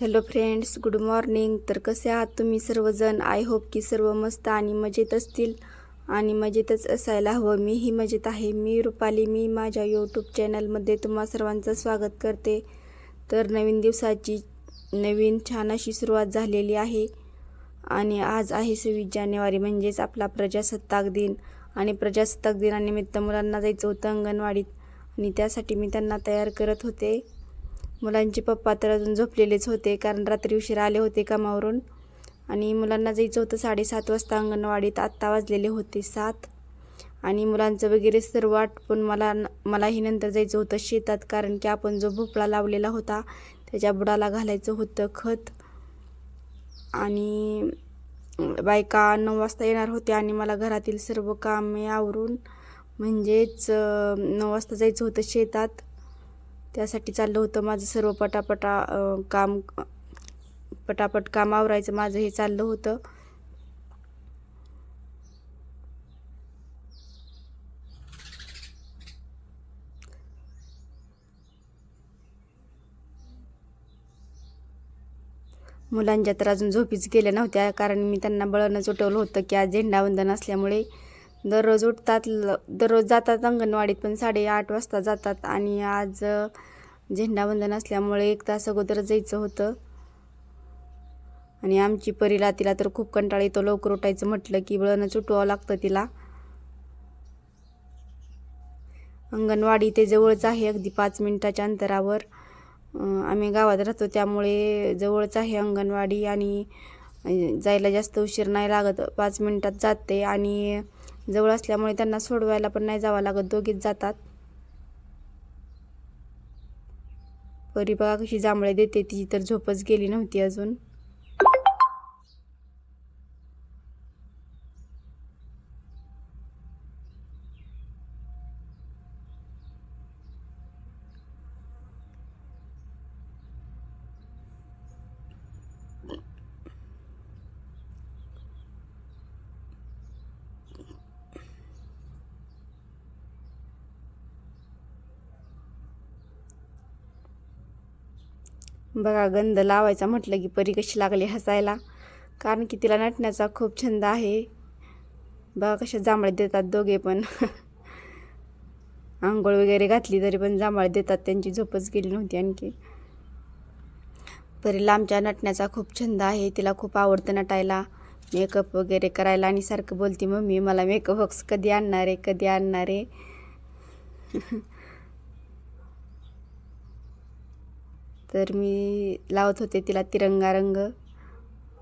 Hello friends good morning. तर कसे आहात तुम्ही सर्वजण? आय होप की सर्व मस्त आणि मजेत असतील आणि मजेतच असायला हवं. मीही मजेत आहे. मी रुपाली. मी माझ्या यूट्यूब चॅनलमध्ये तुम्हा सर्वांचं स्वागत करते. तर नवीन दिवसाची नवीन छान अशी सुरुवात झालेली आहे आणि आज आहे सव्वीस जानेवारी म्हणजेच आपला प्रजासत्ताक दिन. आणि प्रजासत्ताक दिनानिमित्त मुलांना जायचं होतं अंगणवाडीत आणि त्यासाठी मी त्यांना तयार करत होते. मुलांचे पप्पा तर अजून झोपलेलेच होते कारण रात्री उशीर आले होते कामावरून. आणि मुलांना जायचं होतं साडेसात वाजता अंगणवाडीत आत्ता वाजलेले होते सात. आणि मुलांचं वगैरे सर्व आटपून मला मलाही नंतर जायचं होतं शेतात कारण की आपण जो भोपळा लावलेला होता त्याच्या बुडाला घालायचं होतं खत. आणि बायका नऊ वाजता येणार होत्या आणि मला घरातील सर्व कामे आवरून म्हणजेच नऊ वाजता जायचं होतं शेतात. त्यासाठी चाललं होतं माझं सर्व पटापटा काम पटापट काम आवरायचं माझं हे चाललं होतं. मुलांच्या तर अजून झोपीच गेल्या नव्हत्या कारण मी त्यांना बळणच उठवलं होतं की आज झेंडावंदन असल्यामुळे दररोज उठतात ल दररोज जातात अंगणवाडीत पण साडेआठ वाजता जातात. आणि आज अ, झेंडावंदन असल्यामुळे एक तास अगोदर जायचं होतं. आणि आमची परीला तिला तर खूप कंटाळा येतो. लवकर उठायचं म्हटलं की बळणच उठवावं लागतं तिला. अंगणवाडी ते जवळच आहे अगदी पाच मिनिटाच्या अंतरावर. आम्ही गावात राहतो त्यामुळे जवळच आहे अंगणवाडी आणि जायला जास्त उशीर नाही लागत. पाच मिनिटात जाते आणि जवळ असल्यामुळे त्यांना सोडवायला पण नाही जावं लागत. दोघीच जातात. परी बघा कशी जांभळे देते ती तर झोपच गेली नव्हती अजून. बघा गंध लावायचा म्हटलं की परी कशी लागली हसायला. कारण की तिला नटण्याचा खूप छंद आहे. बघा कशा जांभळे देतात दोघे पण. आंघोळ वगैरे घातली तरी पण जांभळे देतात त्यांची झोपच गेली नव्हती आणखी. परीला आमच्या नटण्याचा खूप छंद आहे तिला खूप आवडतं नटायला. मेकअप वगैरे करायला आणि सारखं बोलती मम्मी मला मेकअप बॉक्स कधी आणणार आहे कधी आणणार आहे? तर मी लावत होते तिला तिरंगा रंग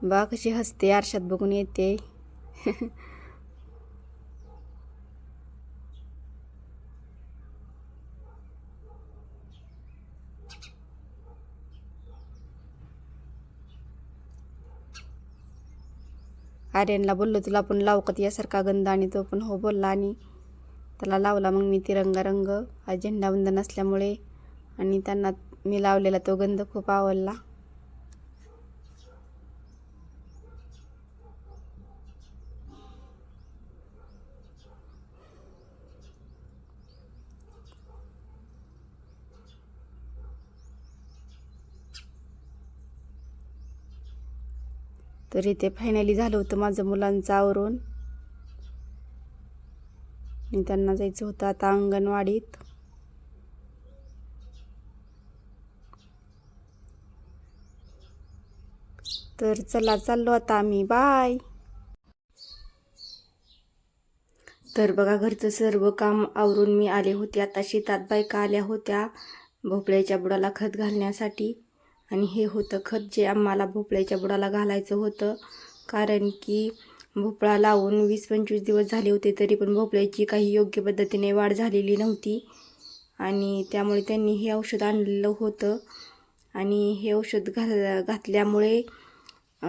बा कशी हसते आरशात बघून येते. आर्यनला बोललो तुला पण लावकत यासारखा गंध आणि तो पण हो बोलला आणि त्याला लावला. मग मी तिरंगा रंग हा झेंडावंदन असल्यामुळे आणि त्यांना मी लावलेला तो गंध खूप आवडला. तर इथे फायनली झालं होतं माझं मुलांचं आवरून. मी त्यांना जायचं होतं आता अंगणवाडीत. तर चला चाललो आता आम्ही. बाय तर बघा घरचं सर्व काम आवरून मी आले होते. आता शेतात बायका आल्या होत्या भोपळ्याच्या बुडाला खत घालण्यासाठी. आणि हे होतं खत जे आम्हाला भोपळ्याच्या बुडाला घालायचं होतं. कारण की भोपळा लावून वीस पंचवीस दिवस झाले होते तरी पण भोपळ्याची काही योग्य पद्धतीने वाढ झालेली नव्हती. आणि त्यामुळे त्यांनी हे औषध आणलेलं होतं. आणि हे औषध घाल घातल्यामुळे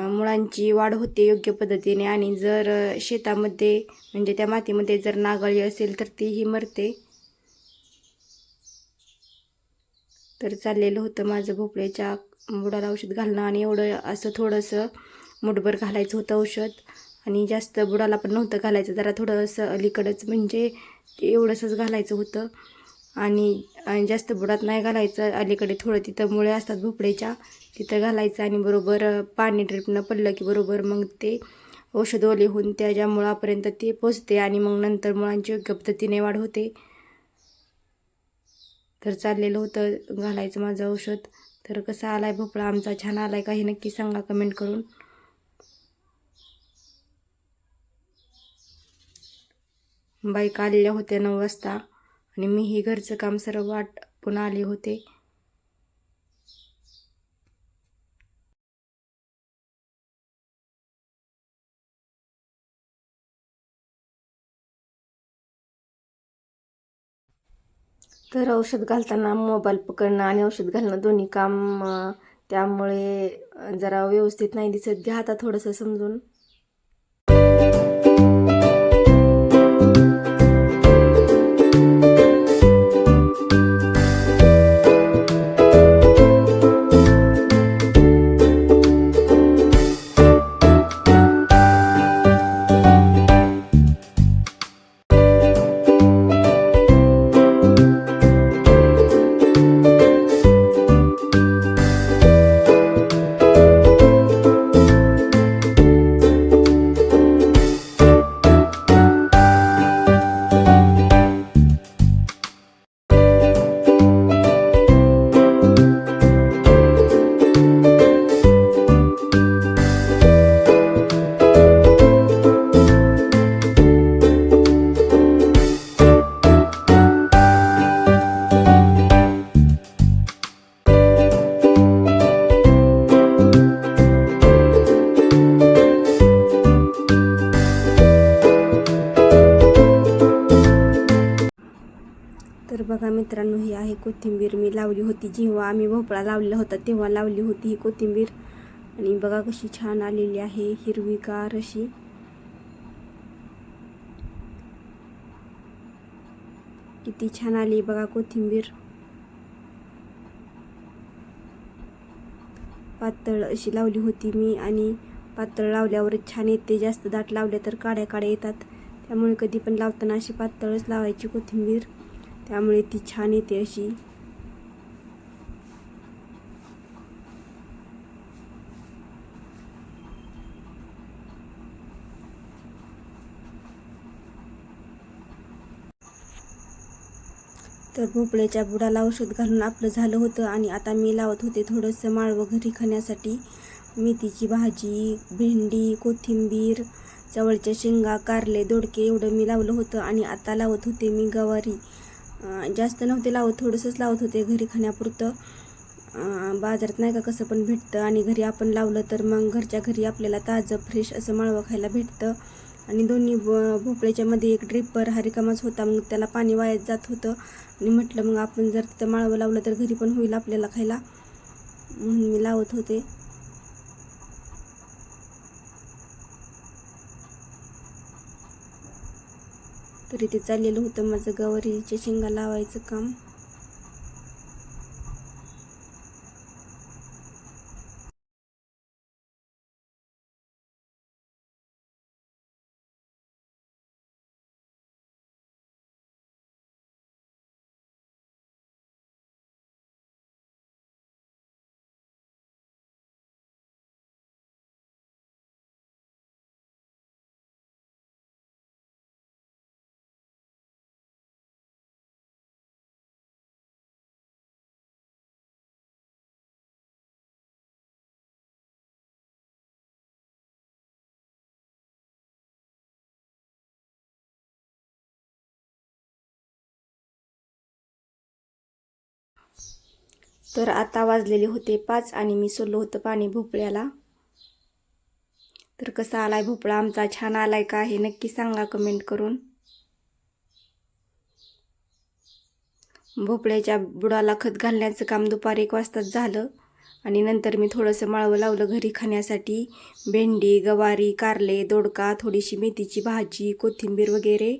मुळांची वाढ होते योग्य पद्धतीने आणि जर शेतामध्ये म्हणजे त्या मातीमध्ये जर नागळी असेल तर तीही मरते. तर चाललेलं होतं माझं भोपळ्याच्या बुडाला औषध घालणं आणि एवढं असं थोडंसं मुठभर घालायचं होतं औषध. आणि जास्त बुडाला पण नव्हतं घालायचं जरा थोडंसं अलीकडंच म्हणजे एवढंसंच घालायचं होतं. आणि जास्त बुडात नाही घालायचं. अलीकडे थोडं तिथं मुळे असतात भोपळ्याच्या तिथं घालायचं आणि बरोबर पाणी ड्रिपनं पडलं की बरोबर मग ते औषध ओले होऊन त्याच्या मुळापर्यंत ते पोचते आणि मग नंतर मुळांची योग्य पद्धतीने वाढ होते. तर चाललेलं होतं घालायचं माझं औषध. तर कसा आलाय भोपळा? आमचा छान आलाय का हे नक्की सांगा कमेंट करून. बाईक आलेल्या होत्या नऊ वाजता. आणि मी हे घरचं काम सर्व वाट पुन्हा आले होते. तर औषध घालताना मोबाईल पकडणं आणि औषध घालणं दोन्ही काम त्यामुळे जरा व्यवस्थित नाही दिसत. घ्या आता थोडंसं समजून. बघा मित्रांनो ही आहे कोथिंबीर. मी लावली होती जेव्हा आम्ही भोपळा लावलेला होता तेव्हा लावली होती ही कोथिंबीर. आणि बघा कशी छान आलेली आहे हिरवीगार अशी. किती छान आली बघा कोथिंबीर. पातळ अशी लावली होती मी आणि पातळ लावल्यावरच छान येते. जास्त दाट लावल्या तर काड्या काड्या येतात. त्यामुळे कधी पण लावताना अशी पातळच लावायची कोथिंबीर. त्यामुळे ती छान येते अशी. तर भोपळ्याच्या बुडाला औषध घालून आपलं झालं होतं आणि आता मी लावत होते थोडंसं माळवं घरी खाण्यासाठी. मेथीची भाजी भेंडी कोथिंबीर जवळच्या शेंगा कारले दोडके एवढं मी लावलं होतं आणि आता लावत होते मी गवारी. जास्त नव्हते लावत थोडंसंच लावत होते घरी खाण्यापुरतं. बाजारात नाही का कसं पण भेटतं आणि घरी आपण लावलं तर मग घरच्या घरी आपल्याला ताजं फ्रेश असं माळवं खायला भेटतं. आणि दोन्ही भोपळ्याच्यामध्ये एक ड्रिपर हरिकामाच होता मग त्याला पाणी वायात जात होतं. आणि म्हटलं मग आपण जर तिथं माळवं लावलं तर घरी पण होईल आपल्याला खायला. म्हणून मी लावत होते. तरी ते चाललेलं होतं. माझं गवारीच्या शेंगा लावायचं काम. तर आता वाजलेले होते पाच आणि मी सोडलं होतं पाणी भोपळ्याला. तर कसा आलाय भोपळा? आमचा छान आलाय का हे नक्की सांगा कमेंट करून. भोपळ्याच्या बुडाला खत घालण्याचं काम दुपारी एक वाजताच झालं आणि नंतर मी थोडंसं माळवं लावलं घरी खाण्यासाठी. भेंडी गवारी कारले दोडका थोडीशी मेथीची भाजी कोथिंबीर वगैरे.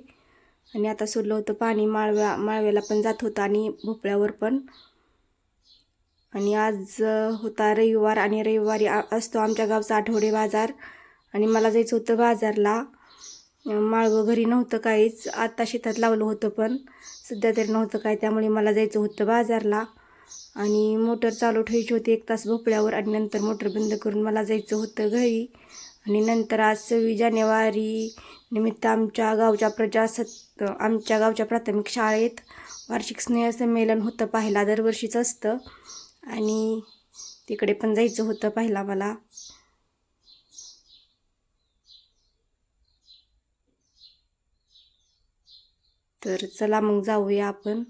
आणि आता सोडलं होतं पाणी. माळव्या माळव्याला पण जात होतं आणि भोपळ्यावर पण. आणि आज होता रविवार आणि रविवारी आ- असतो आमच्या गावचा आठवडे बाजार. आणि मला जायचं होतं बाजारला. माळवं घरी नव्हतं काहीच. आत्ता शेतात लावलं होतं पण. सध्या तरी नव्हतं काय त्यामुळे मला जायचं होतं बाजारला. आणि मोटर चालू ठेवायची होती एक तास भोपळ्यावर आणि नंतर मोटर बंद करून मला जायचं होतं घरी. आणि नंतर आज सव्वीस जानेवारी निमित्त आमच्या गावच्या प्रजासत्त आमच्या गावच्या प्राथमिक शाळेत वार्षिक स्नेहसंमेलन होतं पाहिला दरवर्षीच असतं. आणि तिकडे पण जायचं होतं पाहिला मला. तर चला मग जाऊया आपण.